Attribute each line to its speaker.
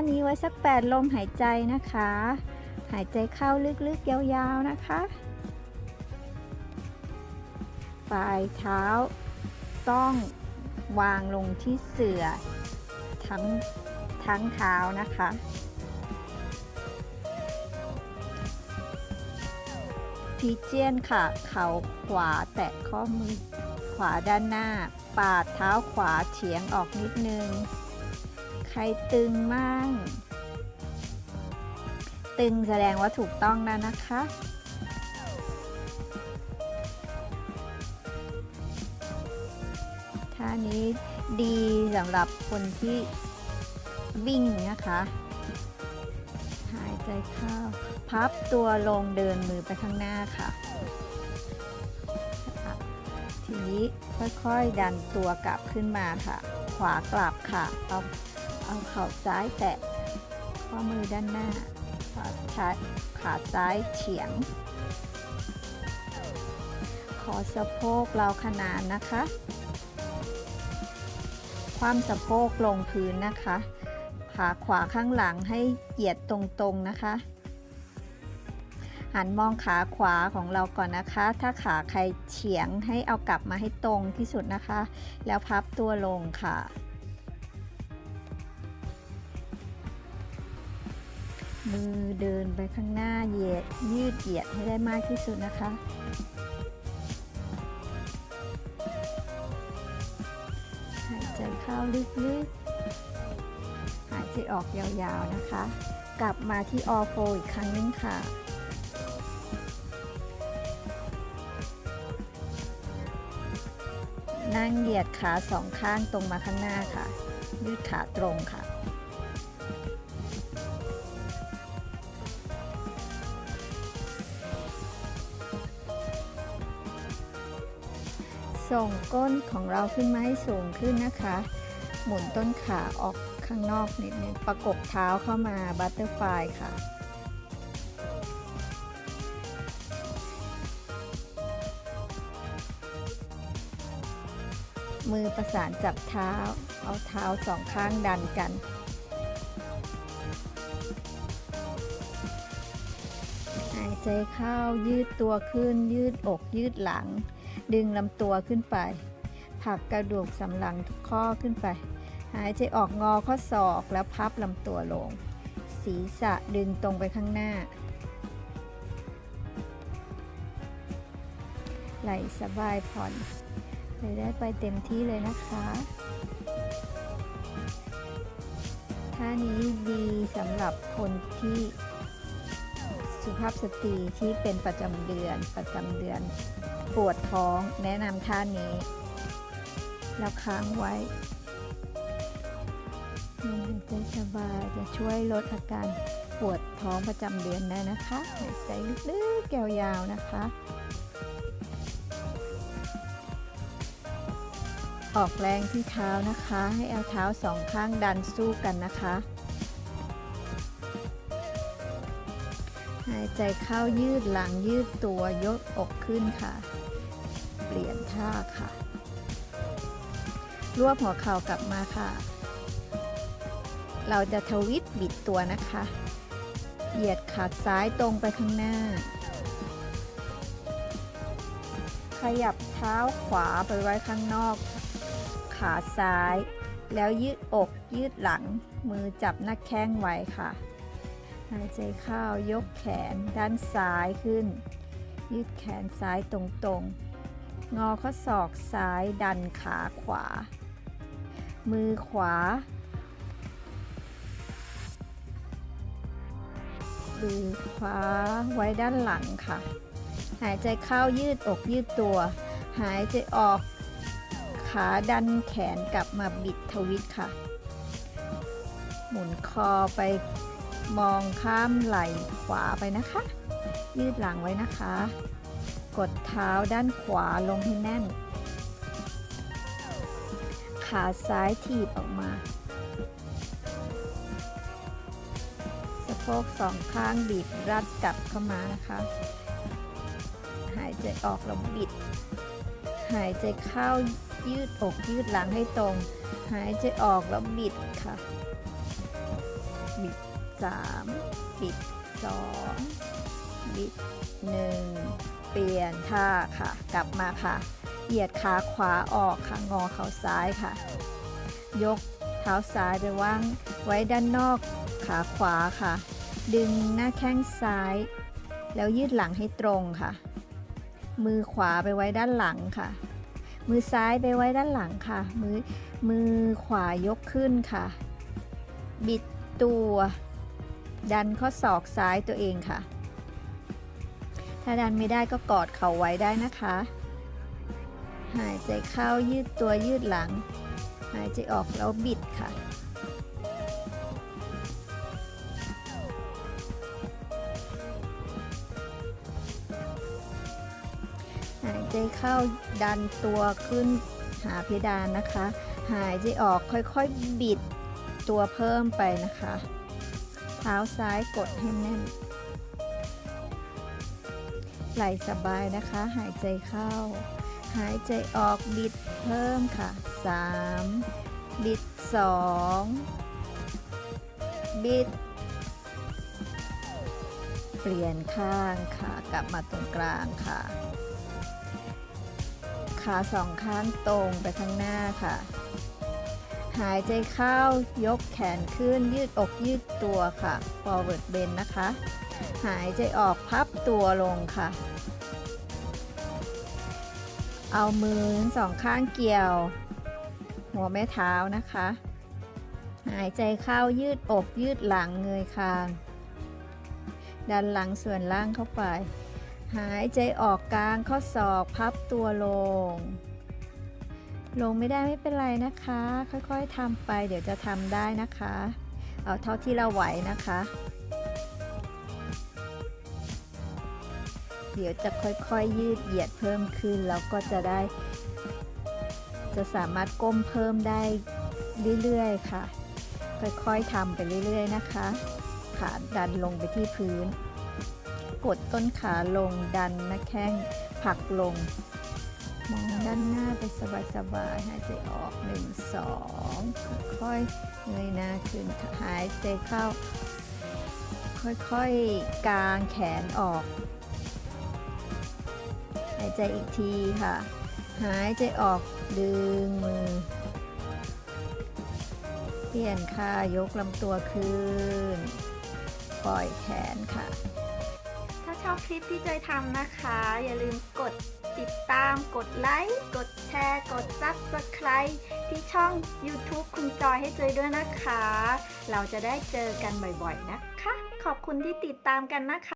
Speaker 1: านี้ไว้สักแปดลมหายใจนะคะ หายใจเข้าลึกๆ ยาวๆนะคะ ปลายเท้า ต้องวางลงที่เสื่อ ทั้งทั้งเท้านะคะพีเจียนค่ะ เข่าขวาแตะข้อมือ ขวาด้านหน้า ปาดเท้าขวาเฉียงออกนิดนึง ใครตึงมั่ง ตึงแสดงว่าถูกต้องแล้วนะคะ ท่านี้ดีสำหรับคนที่วิ่งนะคะ หายใจเข้า พับตัวลงเดินมือไปข้างหน้าค่ะ ทีนี้ค่อยๆดันตัวกลับขึ้นมาค่ะ ขวากลับค่ะเอา เอาเข่าซ้ายแตะข้อมือด้านหน้า ขาช้าขาซ้ายเฉียง ขอสะโพกเราขนานนะคะ ความสะโพกลงพื้นนะคะ ขาขวาข้างหลังให้เหยียดตรงๆนะคะ หันมองขาขวาของเราก่อนนะคะ ถ้าขาใครเฉียงให้เอากลับมาให้ตรงที่สุดนะคะ แล้วพับตัวลงค่ะ มือเดินไปข้างหน้าเหยียดยืดเหยียดให้ได้มากที่สุดนะคะ หายใจเข้าลึกๆ หายใจออกยาวๆนะคะ กลับมาที่ออโฟอีกครั้งนึงค่ะนั่งเหยียดขาสองข้างตรงมาข้างหน้าค่ะ ยืดขาตรงค่ะ ส่งก้นของเราขึ้นมาให้สูงขึ้นนะคะ หมุนต้นขาออกข้างนอกนิดนึงประกบเท้าเข้ามาบัตเตอร์ฟลายค่ะมือประสานจับเท้า เอาเท้าสองข้างดันกัน หายใจเข้ายืดตัวขึ้นยืดอกยืดหลัง ดึงลำตัวขึ้นไป ผักกระดูกสันหลังทุกข้อขึ้นไป หายใจออกงอข้อศอกแล้วพับลำตัวลง ศีรษะดึงตรงไปข้างหน้า ไหลสบายผ่อนเลยได้ไปเต็มที่เลยนะคะท่านี้ดีสำหรับคนที่สุภาพสตรีที่เป็นประจำเดือนประจำเดือน ปวดท้องแนะนำท่านี้ แล้วค้างไว้ลมหายใจสบายจะช่วยลดอาการปวดท้องประจำเดือนได้นะคะหายใจลึกๆยาวๆนะคะ ออกแรงที่เท้านะคะ ให้เอาเท้าสองข้างดันสู้กันนะคะ หายใจเข้ายืดหลังยืดตัวยกอกขึ้นค่ะ เปลี่ยนท่าค่ะ รวบหัวเข่ากลับมาค่ะ เราจะทวิตบิดตัวนะคะ เหยียดขาซ้ายตรงไปข้างหน้า ขยับเท้าขวาไปไว้ข้างนอก ขาซ้าย แล้วยืดอกยืดหลัง มือจับหน้าแข้งไว้ค่ะหายใจเข้ายกแขนด้านซ้ายขึ้น ยืดแขนซ้ายตรงๆ งอข้อศอกซ้ายดันขาขวา มือขวา มือขวาไว้ด้านหลังค่ะ หายใจเข้ายืดอกยืดตัว หายใจออกขาดันแขนกลับมาบิดทวิตค่ะ หมุนคอไปมองข้ามไหล่ขวาไปนะคะ ยืดหลังไว้นะคะ กดเท้าด้านขวาลงให้แน่น ขาซ้ายถีบออกมา สะโพกสองข้างบีบรัดกลับเข้ามานะคะ หายใจออกแล้วบิด หายใจเข้ายืดอกยืดหลังให้ตรง หายใจออกแล้วบิดค่ะ บิดสามบิดสองบิดหนึ่ง เปลี่ยนท่าค่ะ กลับมาค่ะ เหยียดขาขวาออกค่ะ งอเข่าซ้ายค่ะ ยกเท้าซ้ายไปวางไว้ด้านนอกขาขวาค่ะ ดึงหน้าแข้งซ้าย แล้วยืดหลังให้ตรงค่ะ มือขวาไปไว้ด้านหลังค่ะ มือซ้ายไปไว้ด้านหลังค่ะ มือมือขวายกขึ้นค่ะ บิดตัว ดันข้อศอกซ้ายตัวเองค่ะาดันไม่ได้ก็กอดเข่าไว้ได้นะคะ หายใจเข้ายืดตัวยืดหลัง หายใจออกแล้วบิดค่ะ หายใจเข้าดันตัวขึ้นหาเพดานนะคะ หายใจออกค่อยๆบิดตัวเพิ่มไปนะคะ เท้าซ้ายกดให้แน่น ไหล่สบายนะคะ หายใจเข้า หายใจออกบิดเพิ่มค่ะ 3 บิด 2 บิด เปลี่ยนข้างค่ะ กลับมาตรงกลางค่ะ ขาสองข้างตรงไปข้างหน้าค่ะ หายใจเข้ายกแขนขึ้นยืดอกยืดตัวค่ะ forward bend นะคะ หายใจออกพับตัวลงค่ะ เอามือสองข้างเกี่ยว หัวแม่เท้านะคะ หายใจเข้ายืดอกยืดหลังเงยคางดันหลังส่วนล่างเข้าไป หายใจออกกลางข้อศอกพับตัวลง ลงไม่ได้ไม่เป็นไรนะคะ ค่อยๆทำไปเดี๋ยวจะทำได้นะคะ เอาเท่าที่เราไหวนะคะ เดี๋ยวจะค่อยๆยืดเหยียดเพิ่มขึ้นแล้วก็จะได้ จะสามารถก้มเพิ่มได้เรื่อยๆค่ะ ค่อยๆทำไปเรื่อยๆนะคะ ขาดันลงไปที่พื้น กดต้นขาลงดันหน้าแข้งผลักลง มองด้านหน้าไปสบายๆหายใจออก1 2ค่อยๆเงยหน้าขึ้นหายใจเข้า ค่อยๆกางแขนออก หายใจอีกทีค่ะ หายใจออกดึงมือ เปลี่ยนค่ะ ยกลำตัวขึ้น ปล่อยแขนค่ะ
Speaker 2: ถ้าชอบคลิปที่จอยทำนะคะ อย่าลืมกด ติดตามกดไลค์ กดแชร์ กด Subscribe ที่ช่อง YouTube คุณจอยให้เจอด้วยนะคะ เราจะได้เจอกันบ่อยๆนะคะ ขอบคุณที่ติดตามกันนะคะ